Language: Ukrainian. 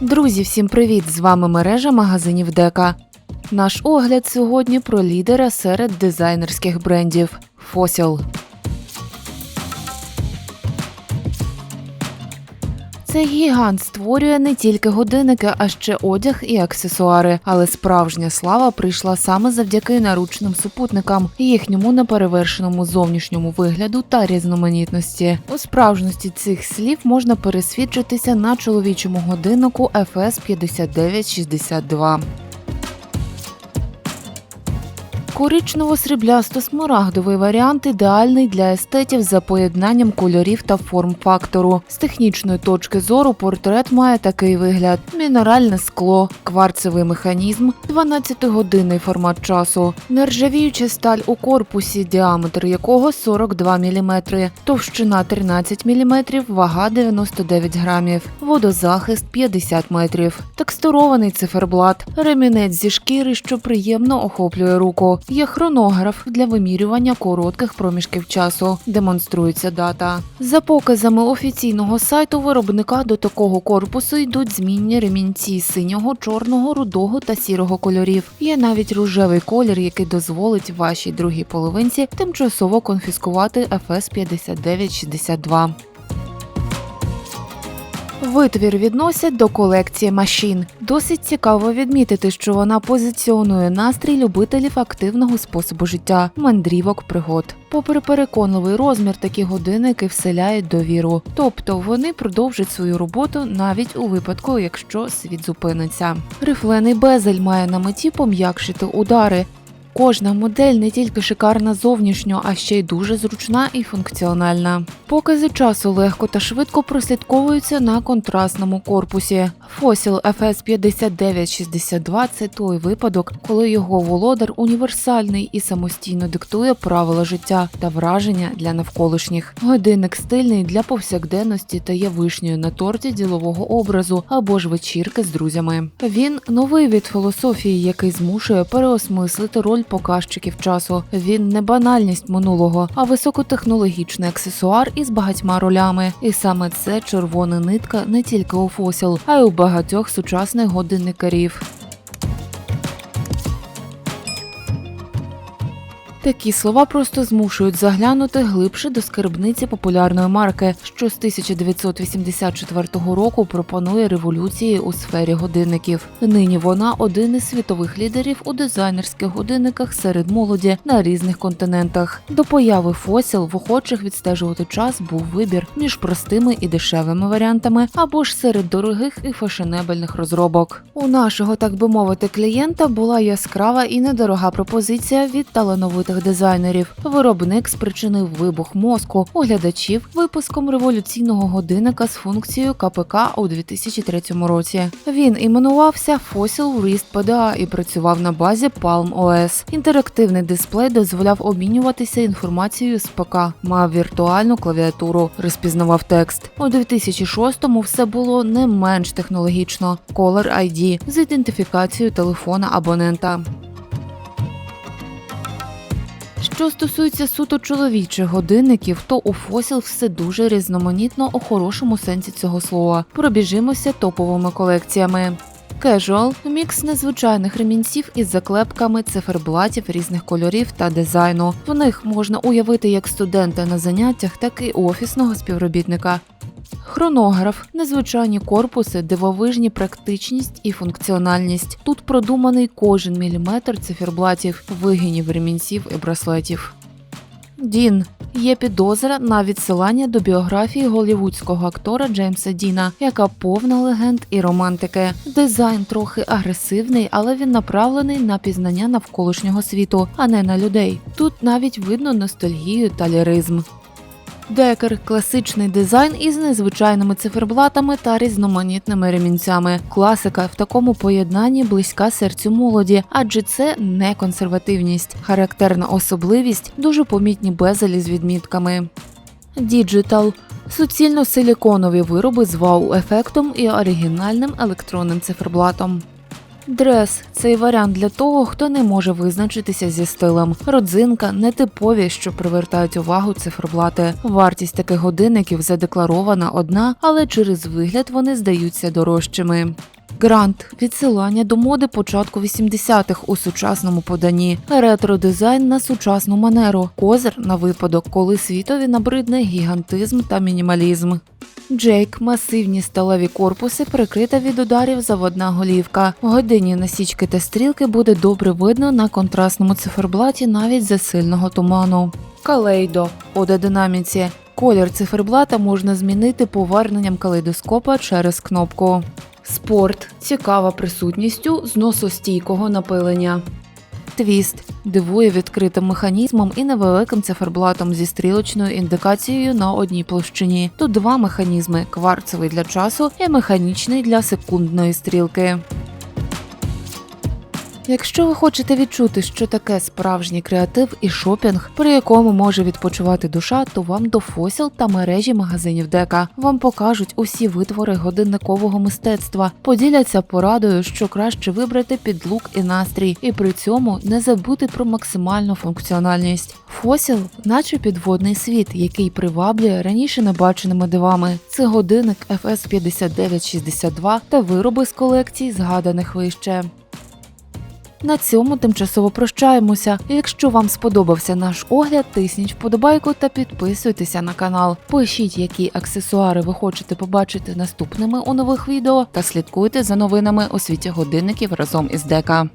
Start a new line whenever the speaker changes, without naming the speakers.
Друзі, всім привіт! З вами мережа магазинів Дека. Наш огляд сьогодні про лідера серед дизайнерських брендів Fossil. Цей гігант створює не тільки годинники, а ще одяг і аксесуари. Але справжня слава прийшла саме завдяки наручним супутникам, їхньому неперевершеному зовнішньому вигляду та різноманітності. У справжності цих слів можна пересвідчитися на чоловічому годиннику FS 5962. Коричнево-сріблясто-смарагдовий варіант ідеальний для естетів за поєднанням кольорів та форм-фактору. З технічної точки зору портрет має такий вигляд: мінеральне скло, кварцевий механізм, 12-годинний формат часу, нержавіюча сталь у корпусі, діаметр якого 42 мм, товщина 13 мм, вага 99 грамів, водозахист 50 метрів, текстурований циферблат, ремінець зі шкіри, що приємно охоплює руку. Є хронограф для вимірювання коротких проміжків часу. Демонструється дата. За показами офіційного сайту виробника до такого корпусу йдуть змінні ремінці синього, чорного, рудого та сірого кольорів. Є навіть рожевий колір, який дозволить вашій другій половинці тимчасово конфіскувати FS 5962. Витвір відносять до колекції машин. Досить цікаво відмітити, що вона позиціонує настрій любителів активного способу життя, мандрівок, пригод. Попри переконливий розмір, такі годинники вселяють довіру, тобто вони продовжать свою роботу навіть у випадку, якщо світ зупиниться. Рифлений безель має на меті пом'якшити удари. Кожна модель не тільки шикарна зовнішньо, а ще й дуже зручна і функціональна. Покази часу легко та швидко прослідковуються на контрастному корпусі. Fossil FS 5962 – це той випадок, коли його володар універсальний і самостійно диктує правила життя та враження для навколишніх. Годинник стильний для повсякденності та є вишнею на торті ділового образу або ж вечірки з друзями. Він новий від філософії, який змушує переосмислити роль показчиків часу. Він не банальність минулого, а високотехнологічний аксесуар із багатьма ролями. І саме це червона нитка не тільки у фосіл, а й у багатьох сучасних годинникарів. Такі слова просто змушують заглянути глибше до скарбниці популярної марки, що з 1984 року пропонує революції у сфері годинників. Нині вона один із світових лідерів у дизайнерських годинниках серед молоді на різних континентах. До появи Fossil в охочих відстежувати час був вибір між простими і дешевими варіантами, або ж серед дорогих і фешенебельних розробок. У нашого, так би мовити, клієнта була яскрава і недорога пропозиція від талановитих дизайнерів. Виробник спричинив вибух мозку у глядачів випуском революційного годинника з функцією КПК у 2003 році. Він іменувався Fossil Wrist PDA і працював на базі Palm OS. Інтерактивний дисплей дозволяв обмінюватися інформацією з ПК, мав віртуальну клавіатуру, розпізнавав текст. У 2006-му все було не менш технологічно. Caller ID з ідентифікацією телефона абонента. Що стосується суто чоловічих годинників, то у фосіл все дуже різноманітно у хорошому сенсі цього слова. Пробіжимося топовими колекціями. Casual – мікс незвичайних ремінців із заклепками циферблатів різних кольорів та дизайну. В них можна уявити як студента на заняттях, так і офісного співробітника. Хронограф, незвичайні корпуси, дивовижні практичність і функціональність. Тут продуманий кожен міліметр циферблатів, вигинів ремінців і браслетів. Дін є підозра на відсилання до біографії голівудського актора Джеймса Діна, яка повна легенд і романтики. Дизайн трохи агресивний, але він направлений на пізнання навколишнього світу, а не на людей. Тут навіть видно ностальгію та ліризм. Декер класичний дизайн із незвичайними циферблатами та різноманітними ремінцями. Класика в такому поєднанні близька серцю молоді, адже це не консервативність, характерна особливість, дуже помітні безелі з відмітками. Діджитал суцільно силіконові вироби з вау-ефектом і оригінальним електронним циферблатом. Дрес цей варіант для того, хто не може визначитися зі стилем. Родзинка нетипові, що привертають увагу циферблати. Вартість таких годинників задекларована одна, але через вигляд вони здаються дорожчими. Грант відсилання до моди початку 80-х у сучасному поданні, ретро-дизайн на сучасну манеру, козир на випадок, коли світові набридне гігантизм та мінімалізм. Джейк масивні сталеві корпуси, прикрита від ударів заводна голівка. Годинні насічки та стрілки буде добре видно на контрастному циферблаті навіть за сильного туману. Калейдо у динаміці. Колір циферблата можна змінити поверненням калейдоскопа через кнопку. Спорт цікава присутністю зносостійкого напилення. Твіст дивує відкритим механізмом і невеликим циферблатом зі стрілочною індикацією на одній площині. Тут два механізми: кварцевий для часу і механічний для секундної стрілки. Якщо ви хочете відчути, що таке справжній креатив і шопінг, при якому може відпочивати душа, то вам до Фосіл та мережі магазинів Дека вам покажуть усі витвори годинникового мистецтва, поділяться порадою, що краще вибрати під лук і настрій, і при цьому не забути про максимальну функціональність. Фосіл, наче підводний світ, який приваблює раніше небаченими дивами. Це годинник FS 5962 та вироби з колекцій, згаданих вище. На цьому тимчасово прощаємося. Якщо вам сподобався наш огляд, тисніть вподобайку та підписуйтеся на канал. Пишіть, які аксесуари ви хочете побачити наступними у нових відео, та слідкуйте за новинами у світі годинників разом із Дека.